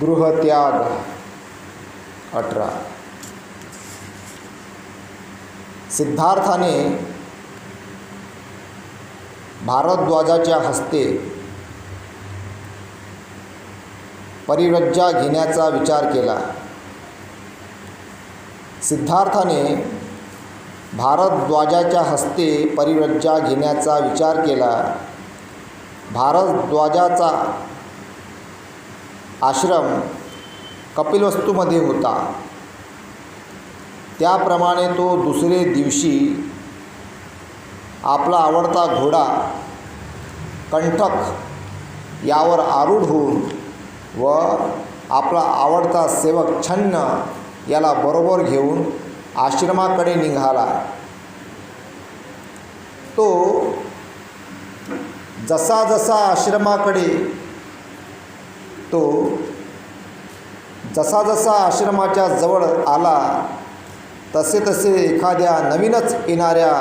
गृहत्याग. अठरा. सिद्धार्थाने भारद्वाजाच्या हस्ते परिव्रज्जा घेण्याचा विचार केला. सिद्धार्थाने भारद्वाजाच्या हस्ते परिव्रज्जा घेण्याचा विचार केला. भारद्वाजाचा आश्रम कपिलवस्तूमध्ये होता. त्याप्रमाणे तो दुसरे दिवशी आपला आवडता घोडा कंठक यावर आरूढ होऊन व आपला आवडता सेवक छन्न याला बरोबर घेऊन आश्रमाकडे निघाला. तो जसा जसा आश्रमाकडे तो जसा जसा आश्रमाच्या जवळ आला तसे तसे एखाद्या नवीनच येणाऱ्या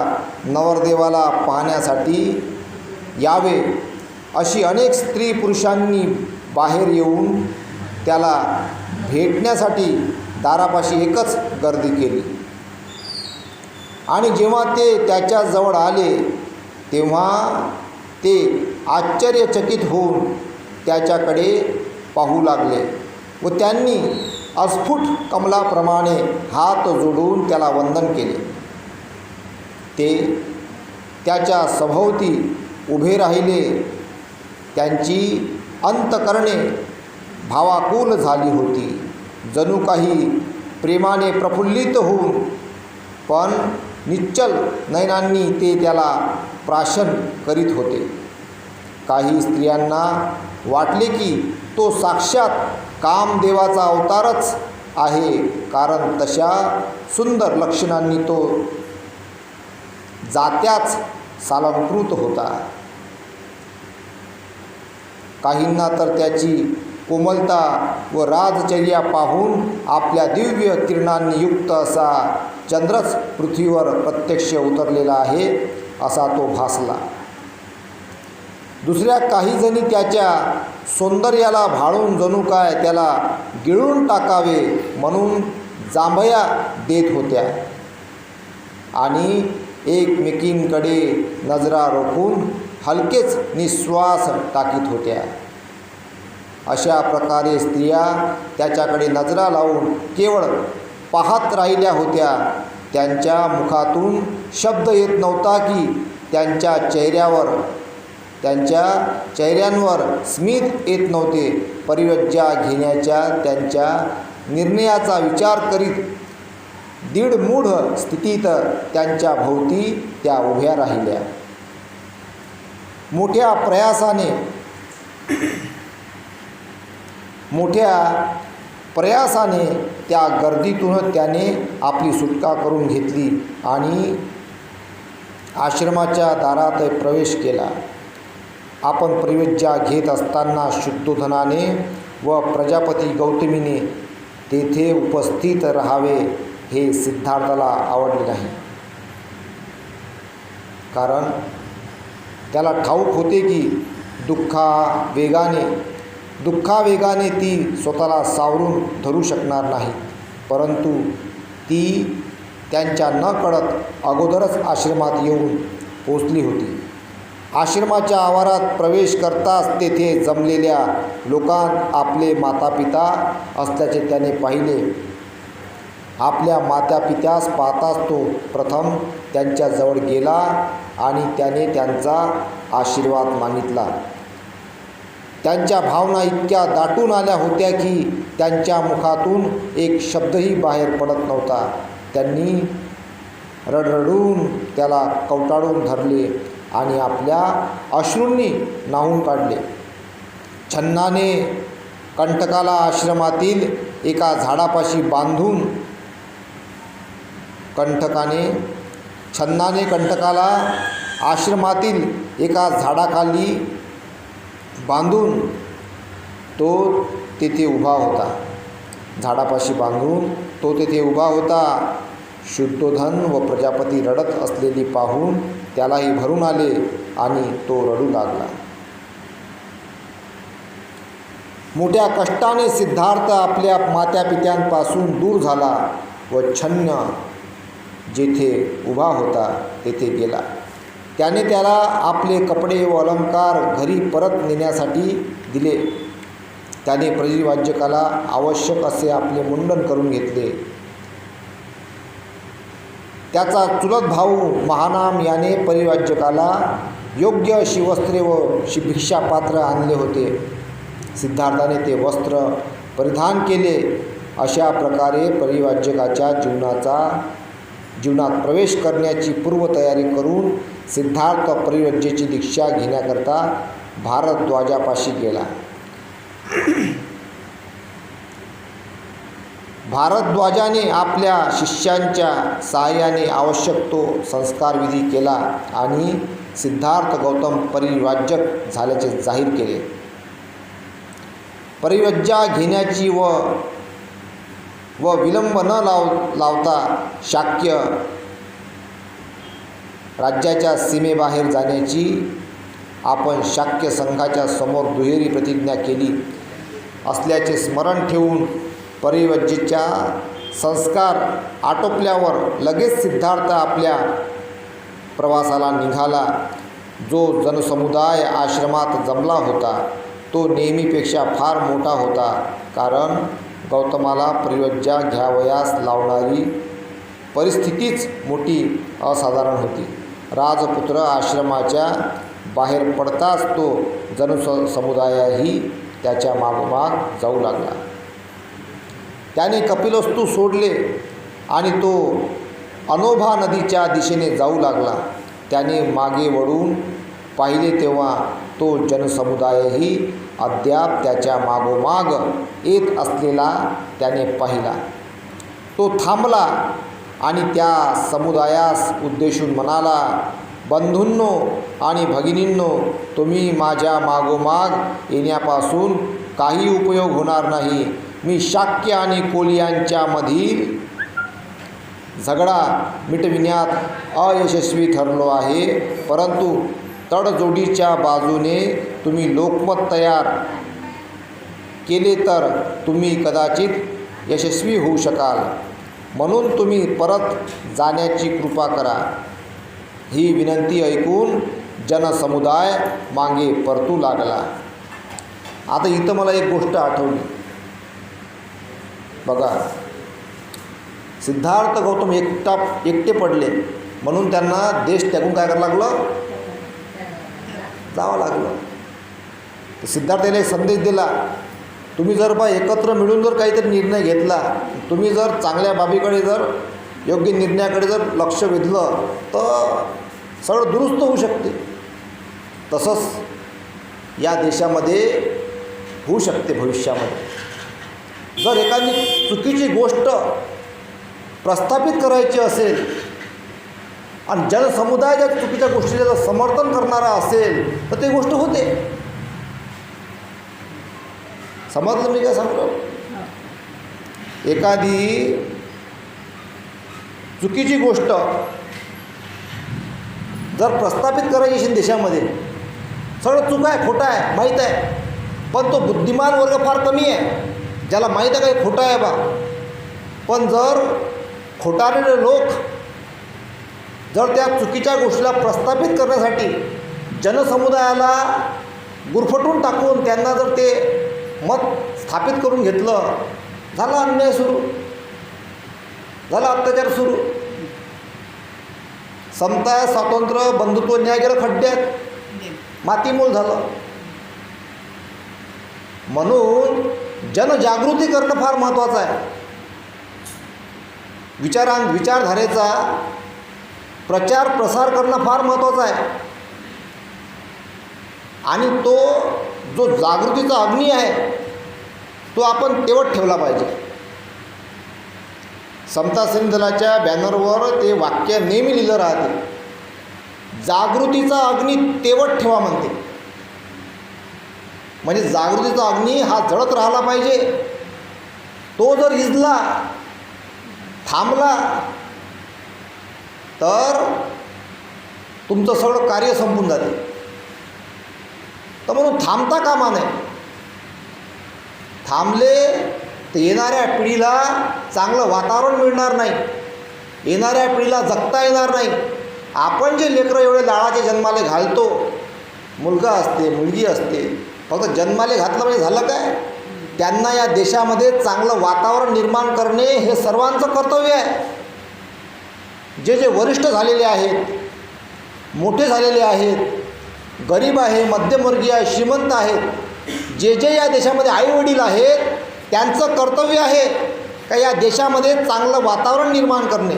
नवरदेवाला पाहण्यासाठी यावे अशी अनेक स्त्री पुरुषांनी बाहेर येऊन त्याला भेटण्यासाठी दारापाशी एकच गर्दी केली. आणि जेव्हा ते त्याच्याजवळ आले तेव्हा ते आश्चर्यचकित होऊन त्याच्याकडे पाहू लागले व त्यांनी अस्फुट कमलाप्रमाणे हात जोडून त्याला वंदन केले. ते त्याच्या सभोवती उभे राहिले. त्यांची अंतकरणे भावाकुल झाली होती. जणू काही प्रेमाने प्रफुल्लित होऊन पण निश्चल नयनांनी ते त्याला प्राशन करीत होते. काही स्त्रियांना वाटले की तो साक्षात कामदेवाचा अवतारच आहे. कारण तशा सुंदर लक्षणांनी तो जात्याच सालंकृत होता. काहींना तर त्याची कोमलता व राजचर्या पाहून आपल्या दिव्य किरणांनी युक्त असा चंद्रच पृथ्वीवर प्रत्यक्ष उतरलेला आहे असा तो भासला. दुसऱ्या काही जणी त्याच्या सौंदर्याला भाळून जणू काय त्याला गिळून टाकावे म्हणून जांभया देत होत्या. आणि एकमेकींकडे नजरा रोखून हलकेच निश्वास टाकीत होत्या. अशा प्रकारे स्त्रिया त्याच्याकडे नजरा लावून केवळ पाहत राहिल्या होत्या. त्यांच्या मुखातून शब्द येत नव्हता की त्यांच्या चेहऱ्यावर त्यांच्या चेहऱ्यांवर स्मित येत नव्हते. परिवज्जा घेण्याच्या त्यांच्या निर्णयाचा विचार करीत दीडमूढ स्थितीत त्यांच्या भोवती त्या उभ्या राहिल्या. मोठ्या प्रयासाने मोठ्या प्रयासाने त्या गर्दीतून त्याने आपली सुटका करून घेतली आणि आश्रमाच्या दारात प्रवेश केला. आपण परिवेज्जा घेत असताना शुद्धोधनाने व प्रजापती गौतमीने तेथे उपस्थित राहावे हे सिद्धार्थाला आवडले नाही. कारण त्याला ठाऊक होते की दुःखा वेगाने दुःखावेगाने ती स्वतःला सावरून धरू शकणार नाही. परंतु ती त्यांच्या न कळत अगोदरच आश्रमात येऊन पोचली होती. आश्रमाच्या आवारात प्रवेश करताच तेथे जमलेल्या लोकांत आपले मातापिता असल्याचे त्याने पाहिले. आपल्या मातापित्यास पाहताच तो प्रथम त्यांच्याजवळ गेला आणि त्याने त्यांचा आशीर्वाद मागितला. त्यांच्या भावना इतक्या दाटून आल्या होत्या की त्यांच्या मुखातून एक शब्दही बाहेर पडत नव्हता. त्यांनी रडरडून त्याला कवटाळून धरले. आणि आपल्या अश्रूंनी नाहून काढले. छन्नाने कंटकाला आश्रमातील एका झाडापाशी बांधून कंटकाने छन्नाने कंटकाला आश्रमातील एका झाडाखाली बांधून तो तेथे उभा होता. झाडापाशी बांधून तो तेथे उभा होता. शुद्धोधन व प्रजापती रडत असलेली पाहून त्यालाही भरून आले आणि तो रडू लागला. मोठ्या कष्टाने सिद्धार्थ आपल्या मात्यापित्यांपासून दूर झाला व छन्न जेथे उभा होता तेथे गेला. त्याने त्याला आपले कपडे व अलंकार घरी परत नेण्यासाठी दिले. त्याने परिवाज्यकाला आवश्यक असे आपले मुंडन करून घेतले. त्याचा चुलत भाऊ महानाम याने परिवाज्यकाला योग्य अशी वस्त्रे व शि भिक्षापात्र आणले होते. सिद्धार्थाने ते वस्त्र परिधान केले. अशा प्रकारे परिवाज्यकाच्या जीवनाचा जीवनात प्रवेश करण्याची पूर्वतयारी करून सिद्धार्थ परिव्रजेची दीक्षा घेण्याकरता भारद्वाजापाशी गेला. भारद्वाजाने आपल्या शिष्यांच्या सहाय्याने आवश्यक तो संस्कारविधी केला आणि सिद्धार्थ गौतम परिव्राजक झाल्याचे जाहीर केले. परिव्रज्जा घेण्याची व व विलंब न लाव लावता शाक्य राज्याच्या सीमेबाहेर जाण्याची आपण शाक्य संघाच्या समोर दुहेरी प्रतिज्ञा केली असल्याचे स्मरण ठेवून परिवज्जीच्या संस्कार आटोपल्यावर लगेच सिद्धार्थ आपल्या प्रवासाला निघाला. जो जनसमुदाय आश्रमात जमला होता तो नेहमीपेक्षा फार मोठा होता. कारण गौतमाला परिवज्जा घ्यावयास लावणारी परिस्थितीच मोठी असाधारण होती. राजपुत्र आश्रमाच्या बाहेर पडताच तो जनस समुदायही त्याच्या मागोमाग जाऊ लागला. त्याने कपिलस्तू सोडले आणि तो अनोभा नदीच्या दिशेने जाऊ लागला. त्याने मागे वळून पाहिले तेव्हा तो जनसमुदायही अद्याप त्याच्या मागोमाग येत असलेला त्याने पाहिला. तो थांबला आणि त्या समुदायास उद्देशून म्हणाला बंधूंनो आणि भगिनींनो तुम्ही माझ्या मागोमाग येण्यापासून काही उपयोग होणार नाही. मी शाक्य आणि कोलियांच्यामधील झगडा मिटविण्यात अयशस्वी ठरलो आहे. परंतु तडजोडीच्या बाजूने तुम्ही लोकमत तयार केले तर तुम्ही कदाचित यशस्वी होऊ शकाल. म्हणून तुम्ही परत जाण्याची कृपा करा. ही विनंती ऐकून जनसमुदाय मागे परतू लागला. आता इथं मला एक गोष्ट आठवली. बघा. सिद्धार्थ गौतम एकटा एकटे पडले. म्हणून त्यांना देश त्यागून काय करावं लागलं? जावं लागलं. तर सिद्धार्थाने एक संदेश दिला तुम्ही जर बा एकत्र मिळून जर काहीतरी निर्णय घेतला तुम्ही जर चांगल्या बाबीकडे जर योग्य निर्णयाकडे जर लक्ष वेधलं तर सगळं दुरुस्त होऊ शकते. तसंच या देशामध्ये होऊ शकते भविष्यामध्ये. जर एखादी चुकीची गोष्ट प्रस्थापित करायची असेल आणि जनसमुदाय त्या चुकीच्या गोष्टीला जर समर्थन करणारा असेल तर ती गोष्ट होते. समजलं मी काय सांगतो एखादी चुकीची गोष्ट जर प्रस्थापित करायची असेल देशामध्ये सगळं चूक आहे खोटं आहे माहीत आहे पण तो बुद्धिमान वर्ग फार कमी आहे. ज्याला माहीत आहे काय खोटं आहे बा. पण जर खोटारलेले लोक जर त्या चुकीच्या गोष्टीला प्रस्थापित करण्यासाठी जनसमुदायाला गुरफटून टाकून त्यांना जर ते मत स्थापित करून घेतलं झाला अन्याय सुरू. झाला अत्याचार सुरू. समता स्वातंत्र्य बंधुत्व न्याय गेलं खड्ड्यात मातीमूल झालं. म्हणून जनजागृती करणं फार महत्त्वाचं आहे. विचारां विचारधारेचा प्रचार प्रसार करणं फार महत्त्वाचं आहे. आणि तो जो जागृतीचा अग्नी आहे तो आपण तेवट ठेवला पाहिजे. समता सैनिक दलाच्या बॅनरवर ते वाक्य नेहमी लिहिलं राहते. जागृतीचा अग्नी तेवट ठेवा म्हणते. म्हणजे जागृतीचा अग्नी हा जळत राहिला पाहिजे. तो जर इजला थांबला तर तुमचं सगळं कार्य संपून जाते. तर म्हणून थांबता कामा नये. थांबले तर येणाऱ्या पिढीला चांगलं वातावरण मिळणार नाही. येणाऱ्या पिढीला जगता येणार नाही. आपण जे लेकरं एवढे लाळाचे जन्माले घालतो मुलगा असते मुलगी असते फक्त जन्माले घातलं म्हणजे झालं काय? त्यांना या देशामध्ये चांगलं वातावरण निर्माण करणे हे सर्वांचं कर्तव्य आहे. जे जे वरिष्ठ झालेले आहेत मोठे झालेले आहेत गरीब आहे मध्यमवर्गीय आहे श्रीमंत आहेत जे जे या देशामध्ये आईवडील आहेत त्यांचं कर्तव्य आहे का या देशामध्ये चांगलं वातावरण निर्माण करणे?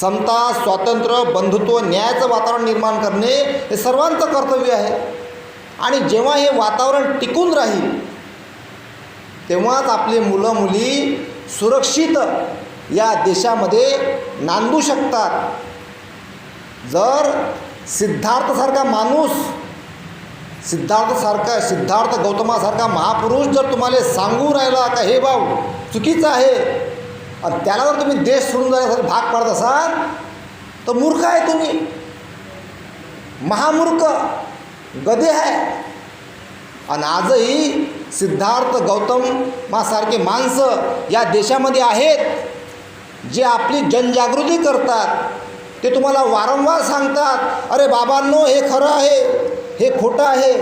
समता स्वातंत्र्य बंधुत्व न्यायाचं वातावरण निर्माण करणे हे सर्वांचं कर्तव्य आहे. आणि जेव्हा हे वातावरण टिकून राहील तेव्हाच आपले मुलं मुली सुरक्षित या देशामध्ये नांदू शकतात. जर सिद्धार्थसारखा माणूस सिद्धार्थसारखा सिद्धार्थ गौतमासारखा महापुरुष जर तुम्हाला सांगू राहिला का हे भाऊ चुकीचं आहे आणि त्याला जर तुम्ही देश सोडून जाण्यासाठी भाग पाडत असाल तर मूर्ख आहे तुम्ही. महामूर्ख. गदे आहे आणि आजही सिद्धार्थ गौतम मासारखे माणसं या देशामध्ये आहेत जे आपली जनजागृती करतात. ते तुम्हाला वारंवार सांगतात अरे बाबांनो हे खरं आहे हे खोटं आहे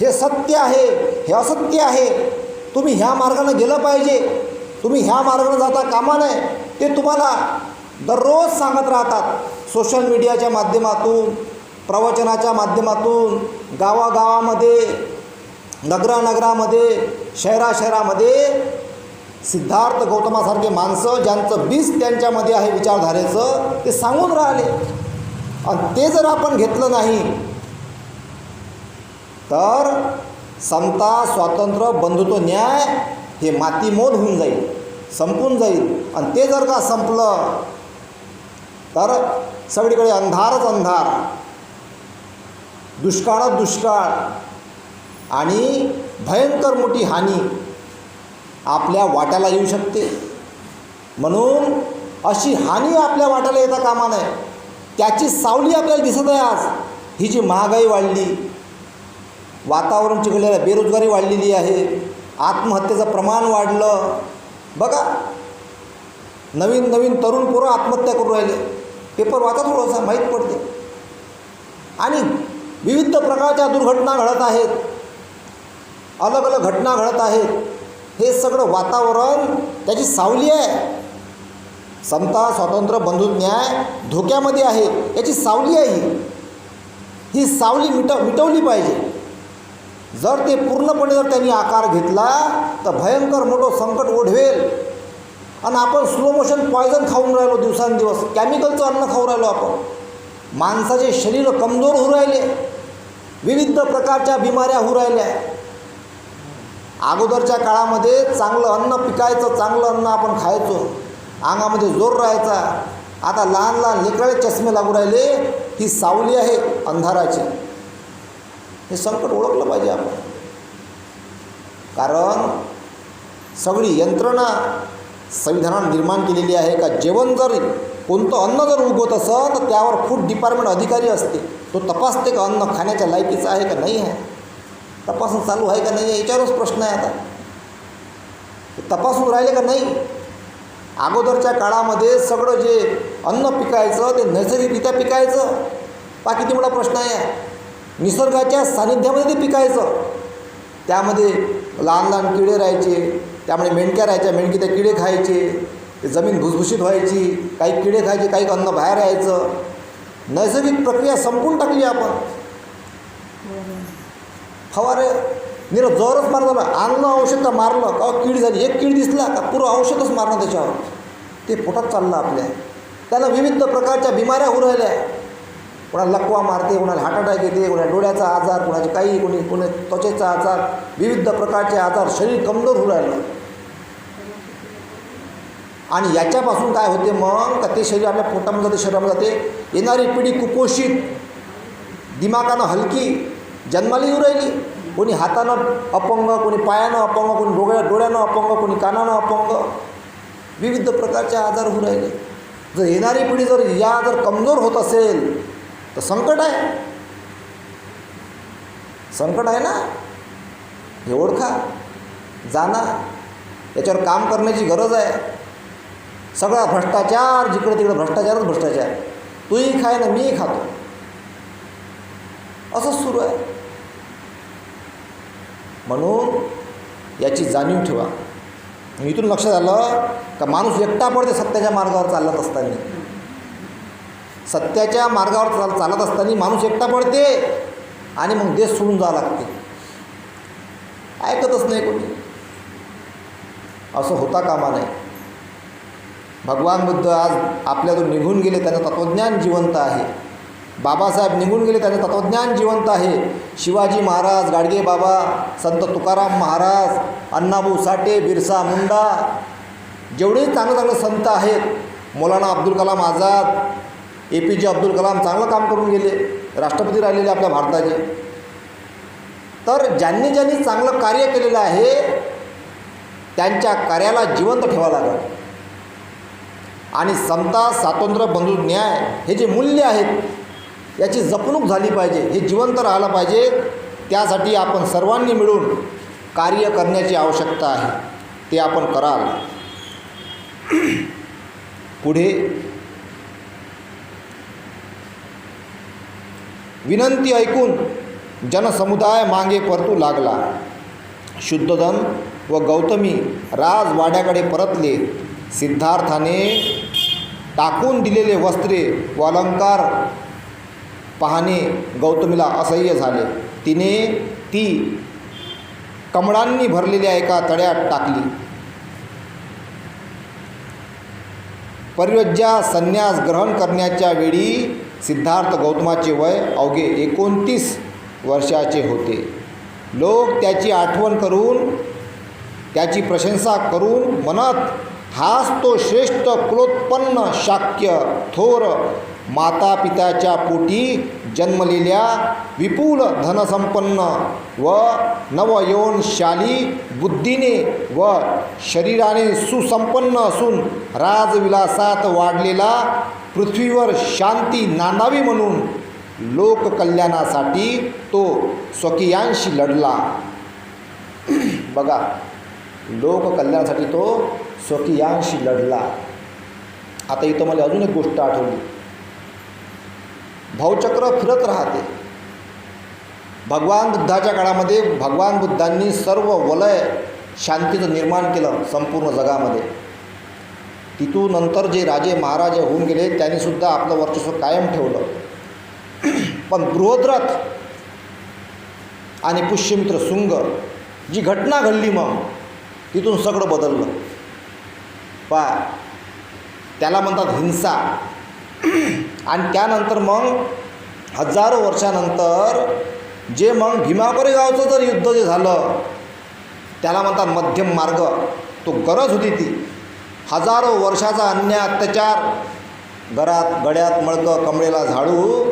हे सत्य आहे हे असत्य आहे. तुम्ही ह्या मार्गानं गेलं पाहिजे. तुम्ही ह्या मार्गानं जाता कामा नये. ते तुम्हाला दररोज सांगत राहतात. सोशल मीडियाच्या माध्यमातून प्रवचनाच्या माध्यमातून गावागावामध्ये नगरानगरामध्ये शहरा शहरामध्ये सिद्धार्थ गौतमासारखे माणसं ज्यांचं बीज त्यांच्यामध्ये आहे विचारधारेचं ते सांगून राहिले. आणि ते जर आपण घेतलं नाही तर समता स्वातंत्र्य बंधुत्व न्याय हे मातीमोद होऊन जाईल संपून जाईल. आणि ते जर का संपलं तर सगळीकडे अंधारच अंधार. दुष्काळात दुष्काळ आणि भयंकर मोठी हानी आपल्या वाट्याला येऊ शकते. म्हणून अशी हानी आपल्या वाट्याला येता कामा नये. त्याची सावली आपल्याला दिसत आहे आज. ही जी महागाई वाढली वातावरण चिघळलेलं बेरोजगारी वाढलेली आहे आत्महत्येचं प्रमाण वाढलं. बघा नवीन नवीन तरुण पोरं आत्महत्या करून राहिले. पेपर वाचा थोडंसं माहीत पडते. आणि विविध प्रकारच्या दुर्घटना घडत आहेत. अलग अलग घटना घडत आहेत. हे सगळं वातावरण त्याची सावली आहे. समता स्वातंत्र्य बंधुज्ञाय न्याय धोक्यामध्ये आहे. याची सावली आहे ही. ही सावली मिट मिटवली पाहिजे. जर ते पूर्णपणे जर त्यांनी आकार घेतला तर भयंकर मोठं संकट ओढवेल. आणि आपण स्लो मोशन पॉयझन खाऊन राहिलो दिवसांदिवस. केमिकलचं अन्न खाऊ राहिलो आपण. माणसाचे शरीर कमजोर होऊ राहिले. विविध प्रकारच्या बिमाऱ्या होऊ राहिल्या. अगोदरच्या काळामध्ये चांगलं अन्न पिकायचं चांगलं अन्न आपण खायचो. अंगामध्ये जोर राहायचा. आता लहान लहान लेकराळे चष्मे लागू राहिले ही सावली आहे अंधाराची. हे संकट ओळखलं पाहिजे आपण. कारण सगळी यंत्रणा संविधानानं निर्माण केलेली आहे का? जेवण जरी कोणतं अन्न जर उगवत असं तर त्यावर फूड डिपार्टमेंट अधिकारी असते तो तपासते का अन्न खाण्याच्या लायकीचं आहे का नाही आहे? तपासून चालू आहे का नाही आहे याच्यावरच प्रश्न आहे आता. तपासून राहिले का नाही? अगोदरच्या काळामध्ये सगळं जे अन्न पिकायचं ते नैसर्गिकरित्या पिकायचं. बाकी तेवढा प्रश्न आहे. निसर्गाच्या सानिध्यामध्ये ते पिकायचं. त्यामध्ये लहान लहान किडे राहायचे त्यामुळे मेंढक्या राहायच्या मेंढकी त्या किडे खायचे. जमीन भुसभुशीत व्हायची काही किडे खायचे काही अन्न बाहेर यायचं. नैसर्गिक प्रक्रिया संपून टाकली आपण. फवारे निर जोरच मारलं आणलं औषध मारलं. का हो, कीड झाली? एक कीड दिसला का पुरं औषधच मारणं त्याच्यावर? ते पोटात चाललं आपल्या. त्याला विविध प्रकारच्या बिमाऱ्या होऊ राहिल्या. कोणाला लकवा मारते कोणाला हार्ट अटॅक येते कोणाला डोळ्याचा आजार कोणाचे काही कोणी कोणी त्वचेचा आजार विविध प्रकारचे आजार शरीर कमजोर होऊ राहिलं. आणि याच्यापासून काय होते मग का ते शरीर आपल्या पोटामध्ये जाते शरीरामध्ये जाते. येणारी पिढी कुपोषित दिमागानं हलकी जन्माला येऊ राहिली. कोणी हातानं अपंग कोणी पायानं अपंग कोणी डोळ्या डोळ्यानं अपंग कोणी कानानं अपंग. विविध प्रकारचे आजार होऊ राहिले. जर येणारी पिढी जर या जर कमजोर होत असेल तर संकट आहे. संकट आहे ना? हे ओळखा. जाणा याच्यावर काम करण्याची गरज आहे. सगळा भ्रष्टाचार जिकडे तिकडे भ्रष्टाचारच भ्रष्टाचार. तूही खाय ना मीही खातो. असंच सुरू आहे. म्हणून याची जाणीव ठेवा. इथून लक्षात आलं का माणूस एकटा पडते सत्याच्या मार्गावर चालत असताना. सत्याच्या मार्गावर चाल चालत असताना माणूस एकटा पडते आणि मग देश सोडून जावं लागते. ऐकतच नाही कोणी. असं होता कामा नाही भगवान बुद्ध आज आपल्यातून निघून गेले त्यांचं तत्त्वज्ञान जिवंत आहे. बाबासाहेब निघून गेले त्यांचं तत्त्वज्ञान जिवंत आहे. शिवाजी महाराज गाडगे बाबा संत तुकाराम महाराज अण्णाभाऊ साठे बिरसा मुंडा जेवढे चांगले चांगले संत आहेत Maulana Abdul Kalam Azad A P J Abdul Kalam चांगलं काम करून गेले राष्ट्रपती राहिलेले आपल्या भारताचे. तर ज्यांनी ज्यांनी चांगलं कार्य केलेलं आहे त्यांच्या कार्याला जिवंत ठेवावं लागेल. आणि समता स्वातंत्र्य बंधू न्याय हे जे मूल्य आहेत याची जपणूक झाली पाहिजे हे जिवंत राहिलं पाहिजे. त्यासाठी आपण सर्वांनी मिळून कार्य करण्याची आवश्यकता आहे. ते आपण कराल. पुढे. विनंती ऐकून जनसमुदाय मागे परतू लागला. शुद्धधन व गौतमी राजवाड्याकडे परतले. सिद्धार्थाने टाकून दिलेले वस्त्रे व अलंकार पाहणे गौतमीला असह्य झाले. तिने ती कमळांनी भरलेल्या एका तळ्यात टाकली. परिवज्या संन्यास ग्रहण करण्याच्या वेळी सिद्धार्थ गौतमाचे वय अवघे एकोणतीस वर्षाचे होते. लोक त्याची आठवण करून त्याची प्रशंसा करून मनात हाच तो श्रेष्ठ कुलोत्पन्न शाक्य थोर माता पित्याच्या पोटी जन्मलेल्या विपुल धनसंपन्न व नवयौनशाली बुद्धीने व शरीराने सुसंपन्न असून राजविलासात वाढलेला पृथ्वीवर शांती नांदावी म्हणून लोककल्याणासाठी तो स्वकीयांशी लढला. बघा लोककल्याणासाठी तो स्वकीयांशी लढला. आता इथं मला अजून एक गोष्ट आठवली. भावचक्र फिरत राहते. भगवान बुद्धाच्या काळामध्ये भगवान बुद्धांनी सर्व वलय शांतीचं निर्माण केलं संपूर्ण जगामध्ये. तिथून नंतर जे राजे महाराजे होऊन गेले त्यांनीसुद्धा आपलं वर्चस्व कायम ठेवलं. पण बृहद्रथ आणि पुष्यमित्र सुंग जी घटना घडली मग तिथून सगळं बदललं. पा. त्याला म्हणतात हिंसा. आणि त्यानंतर मग हजारो वर्षानंतर जे मग भीमाकोरे गावचं जर युद्ध जे झालं त्याला म्हणतात मध्यम मार्ग. तो गरज होती ती. हजारो वर्षाचा अन्याय अत्याचार. घरात गड्यात मळकं कमळेला झाडू.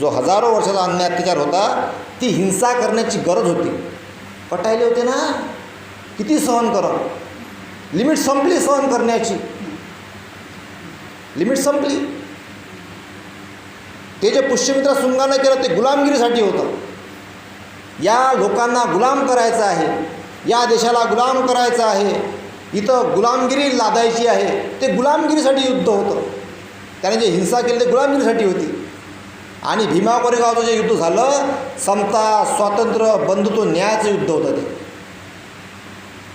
जो हजारो वर्षाचा अन्याय अत्याचार होता ती हिंसा करण्याची गरज होती. पटायले होते ना? किती सहन कर लिमिट संपली सहन करण्याची. लिमिट संपली. ते जे पुष्यमित्र सुंगानं केलं ते गुलामगिरीसाठी होतं. या लोकांना गुलाम करायचं आहे या देशाला गुलाम करायचं आहे इथं गुलामगिरी लादायची आहे ते गुलामगिरीसाठी युद्ध होतं. त्याने जे हिंसा केली ते गुलामगिरीसाठी होती. आणि भीमा कोरेगावचं जे युद्ध झालं समता स्वातंत्र्य बंधुत्व न्यायाचं युद्ध होतं ते.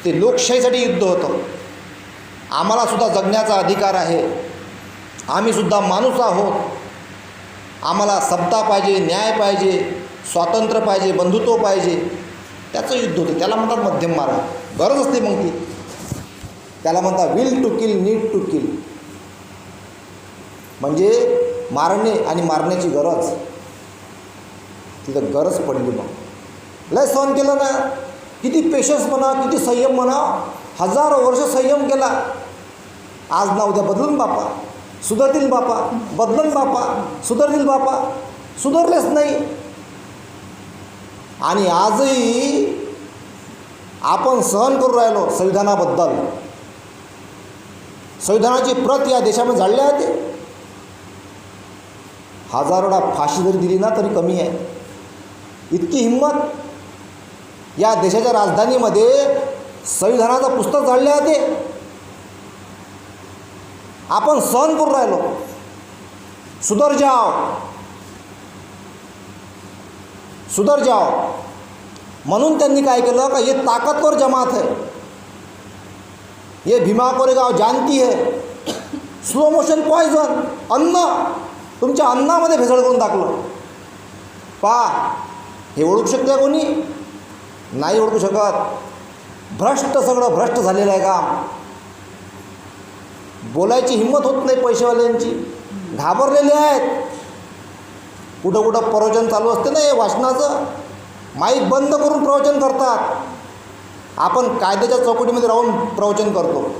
ते लोकशाहीसाठी युद्ध होतं. आम्हालासुद्धा जगण्याचा अधिकार आहे. आम्हीसुद्धा माणूस आहोत. आम्हाला सत्ता पाहिजे न्याय पाहिजे स्वातंत्र्य पाहिजे बंधुत्व पाहिजे. त्याचं युद्ध होतं. त्याला म्हणतात मध्यम मार्ग. गरज असते मग ती. त्याला म्हणतात will to kill need to kill म्हणजे मारणे आणि मारण्याची गरज. तिथं गरज पडली मग. लय सहन केलं ना? किती पेशन्स म्हणा किती संयम म्हणा हजारो वर्ष संयम केला. आज ना उद्या बदलून बापा. सुधरतील बापा बदलून बापा सुधरतील बापा. सुधरलेच नाही. आणि आजही आपण सहन करू राहिलो संविधानाबद्दल. संविधानाची प्रत या देशामध्ये जाळल्या आहे हजारोडा फाशी जरी दिली ना तरी कमी आहे. इतकी हिंमत. या देशाच्या राजधानीमध्ये संविधानाचं पुस्तक जाळले जाते आपण सहन करून राहिलो. सुधर जाओ. सुधर जाओ. म्हणून त्यांनी काय केलं का हे ताकदवर जमात है ये भीमा कोरेगाव जानती है स्लो मोशन पॉयझन अन्न. तुमच्या अन्नामध्ये भेसळ करून टाकलं. पा हे ओळखू शकते कोणी? नाही ओळखू शकत. भ्रष्ट सगळं भ्रष्ट झालेलं आहे काम. बोलायची हिंमत होत नाही पैसेवाल्यांची. घाबरलेले आहेत. कुठं कुठं प्रवचन चालू असते ना हे वाचनाचं? माईक बंद करून प्रवचन करतात. आपण कायद्याच्या चौकटीमध्ये राहून प्रवचन करतो.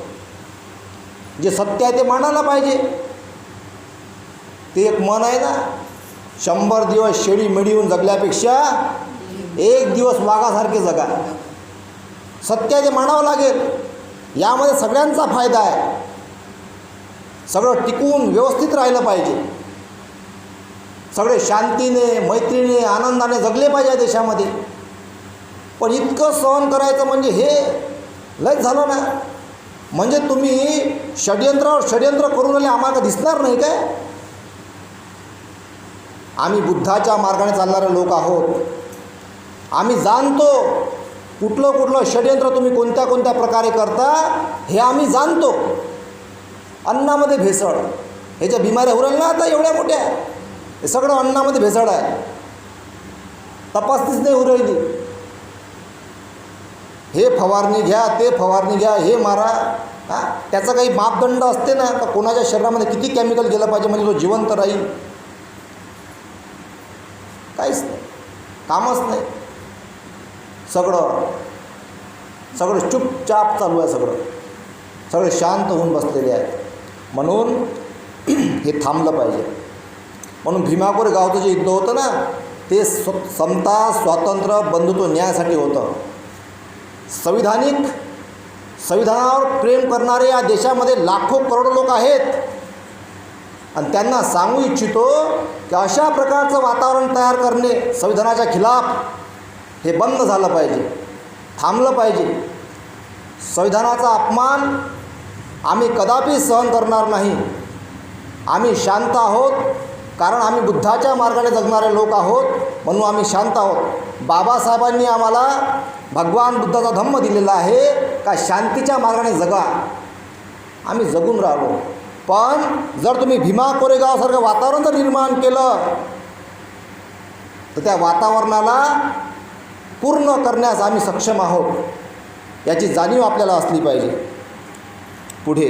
जे सत्य आहे ते मांडायला पाहिजे. ते एक मन आहे ना? शंभर दिवस शेळी येऊन जगल्यापेक्षा एक दिवस वाघासारखे जगा सत्य जे ते मानावं लागेल. यामध्ये सगळ्यांचा फायदा आहे. सगळं टिकून व्यवस्थित राहिलं पाहिजे. सगळे शांतीने मैत्रीने आनंदाने जगले पाहिजे या देशामध्ये. पण इतकं सहन करायचं म्हणजे हे लयच झालं ना. म्हणजे तुम्ही षडयंत्रावर षडयंत्र करून आले आम्हाला दिसणार नाही काय? आम्ही बुद्धाच्या मार्गाने चालणारे लोक आहोत. आम्ही जाणतो कुठलं कुठलं षडयंत्र तुम्ही कोणत्या कोणत्या प्रकारे करता हे आम्ही जाणतो. अन्नामध्ये भेसळ. ह्याच्या बिमाऱ्या उरल ना आता एवढ्या मोठ्या. हे सगळं अन्नामध्ये भेसळ आहे. तपासणीच नाही उरली हे फवारणी घ्या ते फवारणी घ्या हे मारा. हां? त्याचा काही मापदंड असते ना का कोणाच्या शरीरामध्ये किती केमिकल गेलं पाहिजे म्हणजे तो जिवंत राहील? काहीच नाही. कामच नाही. सगळं. सगळं चुपचाप चालू आहे सगळं. सगळे शांत होऊन बसलेले आहेत. म्हणून हे थांबलं पाहिजे. म्हणून भीमापूर गावचं जे युद्ध होतं ना ते स्व समता स्वातंत्र्य बंधुत्व न्यायासाठी होतं. संविधानिक संविधानावर प्रेम करणारे या देशामध्ये लाखो करोडो लोक आहेत. आणि त्यांना सांगू इच्छितो की अशा प्रकारचं वातावरण तयार करणे संविधानाच्या खिलाफ हे बंद झालं पाहिजे थांबलं पाहिजे. संविधानाचा अपमान आम्ही कदापि सहन करणार नाही. आम्ही शांत आहोत कारण आम्ही बुद्धाच्या मार्गाने जगणारे लोक आहोत म्हणून आम्ही शांत आहोत. बाबासाहेबांनी आम्हाला भगवान बुद्धाचा धम्म दिलेला आहे का शांतीच्या मार्गाने जगा? आम्ही जगून राहिलो पण जर तुम्ही भीमा कोरेगावसारखं वातावरण जर निर्माण केलं तर त्या वातावरणाला पूर्ण करण्यास आम्ही सक्षम आहोत. याची जाणीव आपल्याला असली पाहिजे. पुढे.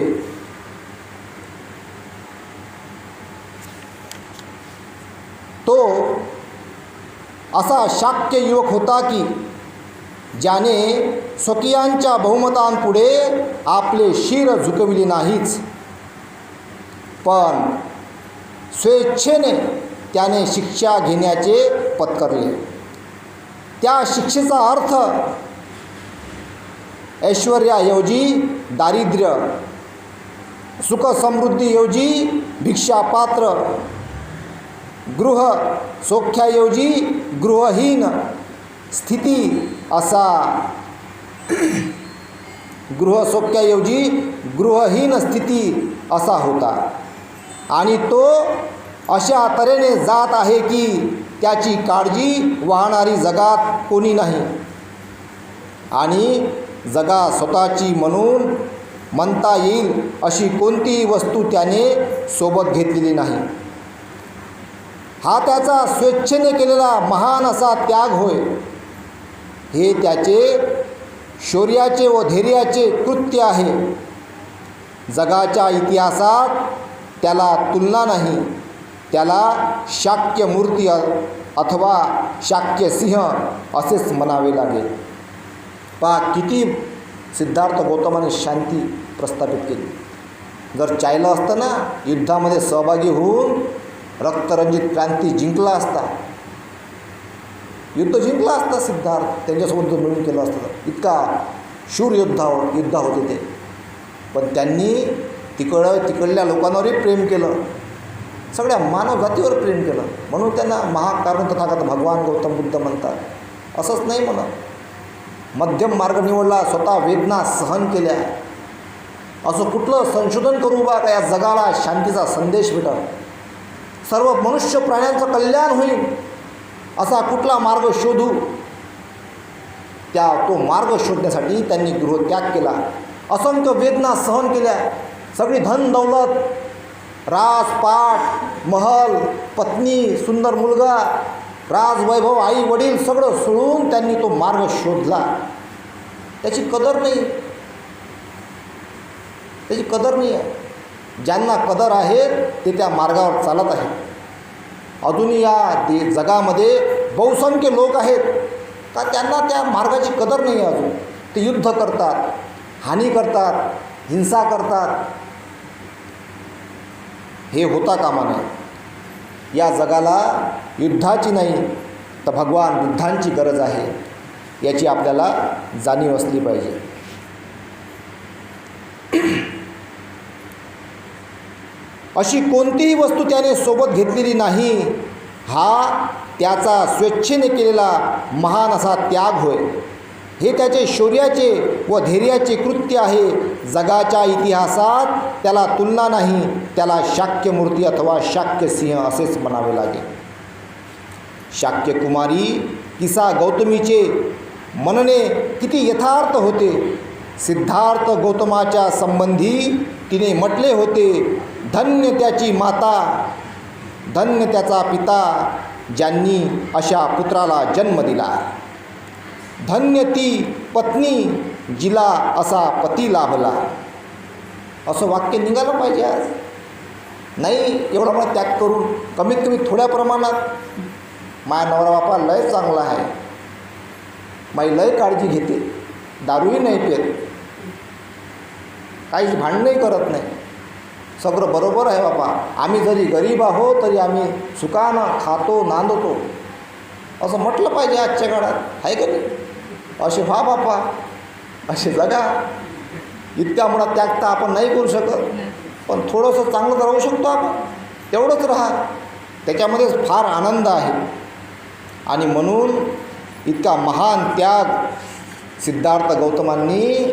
तो असा शाक्य युवक होता की ज्याने स्वकीयांच्या बहुमतांपुढे आपले शिर झुकविले नाहीच. पण स्वेच्छेने त्याने शिक्षा घेण्याचे पत्करले. त्या शिक्षेचा अर्थ ऐश्वर्याऐवजी दारिद्र्य सुखसमृद्धीऐवजी भिक्षापात्र गृह सौख्याऐवजी गृहहीन स्थिती असा. गृहसौख्याऐवजी गृहहीन स्थिती असा होता. आणि तो अशा तऱ्हेने जात आहे की त्याची काळजी वाहणारी जगात कोणी नाही. आणि जगा स्वतःची म्हणून म्हणता येईल अशी कोणतीही वस्तू त्याने सोबत घेतलेली नाही. हा त्याचा स्वेच्छेने केलेला महान असा त्याग होय. हे त्याचे शौर्याचे व धैर्याचे कृत्य आहे. जगाच्या इतिहासात त्याला तुलना नाही. त्याला शाक्य मूर्ती अथवा शाक्य सिंह असेच म्हणावे लागेल. पहा किती सिद्धार्थ गौतमाने शांती प्रस्थापित केली. जर चायलं असतं ना युद्धामध्ये सहभागी होऊन रक्तरंजित क्रांती जिंकला असता युद्ध जिंकला असता सिद्धार्थ त्यांच्यासोबत जो मिळून केलं असतं इतका शूर योद्धा युद्धा होते. ते पण त्यांनी तिकडं तिकडल्या लोकांवरही प्रेम केलं. सगळ्या मानव जातीवर प्रेम केलं. म्हणून त्यांना महाकारण तथागत भगवान गौतम बुद्ध म्हणतात. असंच नाही म्हणत. मध्यम मार्ग निवडला स्वतः वेदना सहन केल्या. असं कुठलं संशोधन करू बा का या जगाला शांतीचा संदेश भेटल? सर्व मनुष्य प्राण्यांचं कल्याण होईल असा कुठला मार्ग शोधू? त्या तो मार्ग शोधण्यासाठी त्यांनी गृहत्याग केला. असंख्य वेदना सहन केल्या. सगळी धन दौलत राजपाट महल पत्नी सुंदर मुलगा राजवैभव आई वडील सगळं सोडून त्यांनी तो मार्ग शोधला. त्याची कदर नाही. त्याची कदर नाही आहे. ज्यांना कदर आहे ते त्या मार्गावर चालत आहेत. अजूनही या दे जगामध्ये बहुसंख्य लोक आहेत. का त्यांना त्या मार्गाची कदर नाही आहे अजून? ते युद्ध करतात हानी करतात हिंसा करतात. हे होता कामा नये. या जगाला युद्धाची नाही तर भगवान बुद्धांची गरज आहे याची आपल्याला जाणीव असली पाहिजे. अशी कोणतीही वस्तू त्याने सोबत घेतलेली नाही हा त्याचा स्वेच्छेने केलेला महान असा त्याग होय. हे त्याचे शौर्याचे व धैर्याचे कृत्य आहे. जगाच्या इतिहासात त्याला तुलना नाही त्याला शाक्यमूर्ती अथवा शाक्यसिंह असेच म्हणावे लागेल. शाक्यकुमारी किसा गौतमीचे मनने किती यथार्थ होते. सिद्धार्थ गौतमाच्या संबंधी तिने म्हटले होते धन्य त्याची माता धन्य त्याचा पिता ज्यांनी अशा पुत्राला जन्म दिला. धन्य ती पत्नी जिला असा पती लाभला. असं वाक्य निघालं पाहिजे आज. नाही एवढा मला त्याग करून कमीत कमी थोड्या प्रमाणात. माझ्या नवरा बापा लय चांगला आहे. माई लय काळजी घेते. दारूही नाही पेत काहीच भांडणंही करत नाही. सगळं बरोबर आहे बापा. आम्ही जरी गरीब आहोत तरी आम्ही सुकानं खातो नांदतो. असं म्हटलं पाहिजे आजच्या काळात. आहे का नाही? असे व्हा बापा असे जगा. इतक्या मोठा त्याग तर आपण नाही करू शकत. पण थोडंसं चांगलं राहू शकतो आपण. तेवढंच राहा. त्याच्यामध्येच फार आनंद आहे. आणि म्हणून इतका महान त्याग सिद्धार्थ गौतमांनी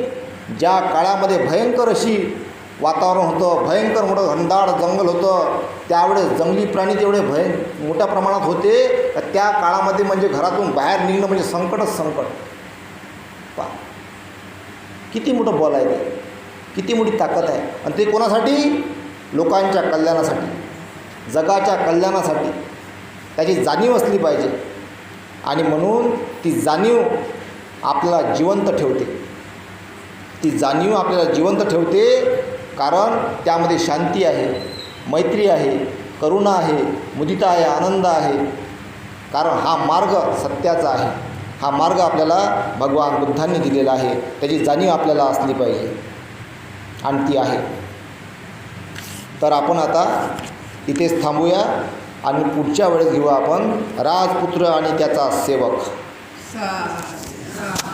ज्या काळामध्ये भयंकर अशी वातावरण होतं भयंकर मोठं घनदाड जंगल होतं त्यावेळेस जंगली प्राणी तेवढे भयं मोठ्या प्रमाणात होते तर त्या काळामध्ये म्हणजे घरातून बाहेर निघणं म्हणजे संकटच संकट. किती मोठं बल आहे ते? किती मोठी ताकद आहे? आणि ते कोणासाठी? लोकांच्या कल्याणासाठी. जगाच्या कल्याणासाठी. त्याची जाणीव असली पाहिजे. आणि म्हणून ती जाणीव आपल्याला जिवंत ठेवते. ती जाणीव आपल्याला जिवंत ठेवते कारण त्यामध्ये शांती आहे मैत्री आहे करुणा आहे मुदिता आहे आनंद आहे. कारण हा मार्ग सत्याचा आहे. हा मार्ग आपल्याला भगवान बुद्धांनी दिलेला आहे. त्याची जाणीव आपल्याला असली पाहिजे. आणि ती आहे. तर आपण आता इथेच थांबूया आणि पुढच्या वेळेस घेऊ आपण राजपुत्र आणि त्याचा सेवक. सा सा